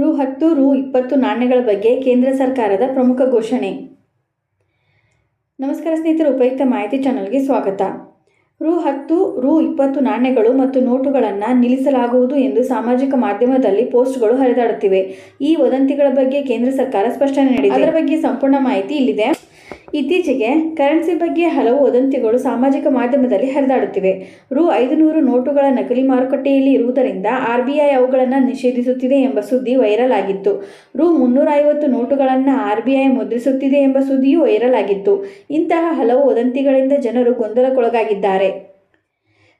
ರು ಹತ್ತು, ರು ಇಪ್ಪತ್ತು ನಾಣ್ಯಗಳ ಬಗ್ಗೆ ಕೇಂದ್ರ ಸರ್ಕಾರದ ಪ್ರಮುಖ ಘೋಷಣೆ. ನಮಸ್ಕಾರ ಸ್ನೇಹಿತರು, ಉಪಯುಕ್ತ ಮಾಹಿತಿ ಚಾನಲ್ಗೆ ಸ್ವಾಗತ. ರು ಹತ್ತು, ರು ಇಪ್ಪತ್ತು ನಾಣ್ಯಗಳು ಮತ್ತು ನೋಟುಗಳನ್ನು ನಿಲ್ಲಿಸಲಾಗುವುದು ಎಂದು ಸಾಮಾಜಿಕ ಮಾಧ್ಯಮದಲ್ಲಿ ಪೋಸ್ಟ್ಗಳು ಹರಿದಾಡುತ್ತಿವೆ. ಈ ವದಂತಿಗಳ ಬಗ್ಗೆ ಕೇಂದ್ರ ಸರ್ಕಾರ ಸ್ಪಷ್ಟನೆ ನೀಡಿದೆ. ಅದರ ಬಗ್ಗೆ ಸಂಪೂರ್ಣ ಮಾಹಿತಿ ಇಲ್ಲಿದೆ. ಇತ್ತೀಚೆಗೆ ಕರೆನ್ಸಿ ಬಗ್ಗೆ ಹಲವು ವದಂತಿಗಳು ಸಾಮಾಜಿಕ ಮಾಧ್ಯಮದಲ್ಲಿ ಹರಿದಾಡುತ್ತಿವೆ. ರು ಐದುನೂರು ನೋಟುಗಳ ನಕಲಿ ಮಾರುಕಟ್ಟೆಯಲ್ಲಿ ಇರುವುದರಿಂದ ಆರ್ಬಿಐ ಅವುಗಳನ್ನು ನಿಷೇಧಿಸುತ್ತಿದೆ ಎಂಬ ಸುದ್ದಿ ವೈರಲ್ ಆಗಿತ್ತು. ರು ಮುನ್ನೂರ ಐವತ್ತು ನೋಟುಗಳನ್ನು ಆರ್ಬಿಐ ಮುದ್ರಿಸುತ್ತಿದೆ ಎಂಬ ಸುದ್ದಿಯೂ ವೈರಲ್ ಆಗಿತ್ತು. ಇಂತಹ ಹಲವು ವದಂತಿಗಳಿಂದ ಜನರು ಗೊಂದಲಕ್ಕೊಳಗಾಗಿದ್ದಾರೆ.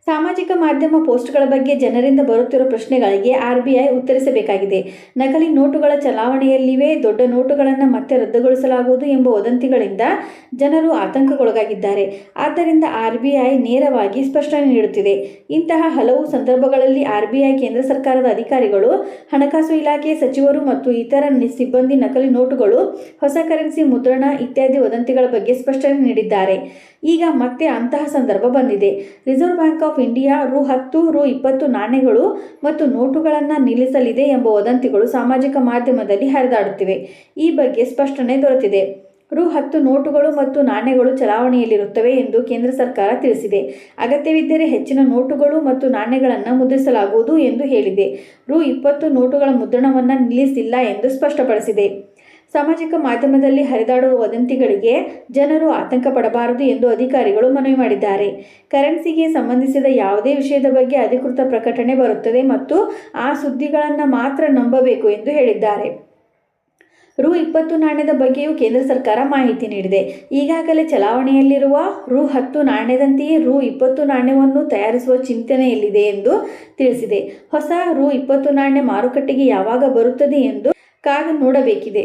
ಸಾಮಾಜಿಕ ಮಾಧ್ಯಮ ಪೋಸ್ಟ್ಗಳ ಬಗ್ಗೆ ಜನರಿಂದ ಬರುತ್ತಿರುವ ಪ್ರಶ್ನೆಗಳಿಗೆ ಆರ್ಬಿಐ ಉತ್ತರಿಸಬೇಕಾಗಿದೆ. ನಕಲಿ ನೋಟುಗಳ ಚಲಾವಣೆಯಲ್ಲಿವೆ, ದೊಡ್ಡ ನೋಟುಗಳನ್ನು ಮತ್ತೆ ರದ್ದುಗೊಳಿಸಲಾಗುವುದು ಎಂಬ ವದಂತಿಗಳಿಂದ ಜನರು ಆತಂಕಕ್ಕೊಳಗಾಗಿದ್ದಾರೆ. ಆದ್ದರಿಂದ ಆರ್ಬಿಐ ನೇರವಾಗಿ ಸ್ಪಷ್ಟನೆ ನೀಡುತ್ತಿದೆ. ಇಂತಹ ಹಲವು ಸಂದರ್ಭಗಳಲ್ಲಿ ಆರ್ಬಿಐ ಕೇಂದ್ರ ಸರ್ಕಾರದ ಅಧಿಕಾರಿಗಳು, ಹಣಕಾಸು ಇಲಾಖೆ ಸಚಿವರು ಮತ್ತು ಇತರ ಸಿಬ್ಬಂದಿ ನಕಲಿ ನೋಟುಗಳು, ಹೊಸ ಕರೆನ್ಸಿ, ಮುದ್ರಣ ಇತ್ಯಾದಿ ವದಂತಿಗಳ ಬಗ್ಗೆ ಸ್ಪಷ್ಟನೆ ನೀಡಿದ್ದಾರೆ. ಈಗ ಮತ್ತೆ ಅಂತಹ ಸಂದರ್ಭ ಬಂದಿದೆ. ರಿಸರ್ವ್ ಬ್ಯಾಂಕ್ ಆಫ್ ಇಂಡಿಯಾ ರು ಹತ್ತು, ರು ಇಪ್ಪತ್ತು ನಾಣ್ಯಗಳು ಮತ್ತು ನೋಟುಗಳನ್ನು ನಿಲ್ಲಿಸಲಿದೆ ಎಂಬ ವದಂತಿಗಳು ಸಾಮಾಜಿಕ ಮಾಧ್ಯಮದಲ್ಲಿ ಹರಿದಾಡುತ್ತಿವೆ. ಈ ಬಗ್ಗೆ ಸ್ಪಷ್ಟನೆ ದೊರೆತಿದೆ. ರು ಹತ್ತು ನೋಟುಗಳು ಮತ್ತು ನಾಣ್ಯಗಳು ಚಲಾವಣೆಯಲ್ಲಿರುತ್ತವೆ ಎಂದು ಕೇಂದ್ರ ಸರ್ಕಾರ ತಿಳಿಸಿದೆ. ಅಗತ್ಯವಿದ್ದರೆ ಹೆಚ್ಚಿನ ನೋಟುಗಳು ಮತ್ತು ನಾಣ್ಯಗಳನ್ನು ಮುದ್ರಿಸಲಾಗುವುದು ಎಂದು ಹೇಳಿದೆ. ರು ಇಪ್ಪತ್ತು ನೋಟುಗಳ ಮುದ್ರಣವನ್ನು ನಿಲ್ಲಿಸಿಲ್ಲ ಎಂದು ಸ್ಪಷ್ಟಪಡಿಸಿದೆ. ಸಾಮಾಜಿಕ ಮಾಧ್ಯಮದಲ್ಲಿ ಹರಿದಾಡುವ ವದಂತಿಗಳಿಗೆ ಜನರು ಆತಂಕ ಪಡಬಾರದು ಎಂದು ಅಧಿಕಾರಿಗಳು ಮನವಿ ಮಾಡಿದ್ದಾರೆ. ಕರೆನ್ಸಿಗೆ ಸಂಬಂಧಿಸಿದ ಯಾವುದೇ ವಿಷಯದ ಬಗ್ಗೆ ಅಧಿಕೃತ ಪ್ರಕಟಣೆ ಬರುತ್ತದೆ ಮತ್ತು ಆ ಸುದ್ದಿಗಳನ್ನು ಮಾತ್ರ ನಂಬಬೇಕು ಎಂದು ಹೇಳಿದ್ದಾರೆ. ರು ಇಪ್ಪತ್ತು ನಾಣ್ಯದ ಬಗ್ಗೆಯೂ ಕೇಂದ್ರ ಸರ್ಕಾರ ಮಾಹಿತಿ ನೀಡಿದೆ. ಈಗಾಗಲೇ ಚಲಾವಣೆಯಲ್ಲಿರುವ ರು ಹತ್ತು ನಾಣ್ಯದಂತೆಯೇ ರು ಇಪ್ಪತ್ತು ನಾಣ್ಯವನ್ನು ತಯಾರಿಸುವ ಚಿಂತನೆಯಲ್ಲಿದೆ ಎಂದು ತಿಳಿಸಿದೆ. ಹೊಸ ರು ಇಪ್ಪತ್ತು ನಾಣ್ಯ ಮಾರುಕಟ್ಟೆಗೆ ಯಾವಾಗ ಬರುತ್ತದೆ ಎಂದು ಕಾದು ನೋಡಬೇಕಿದೆ.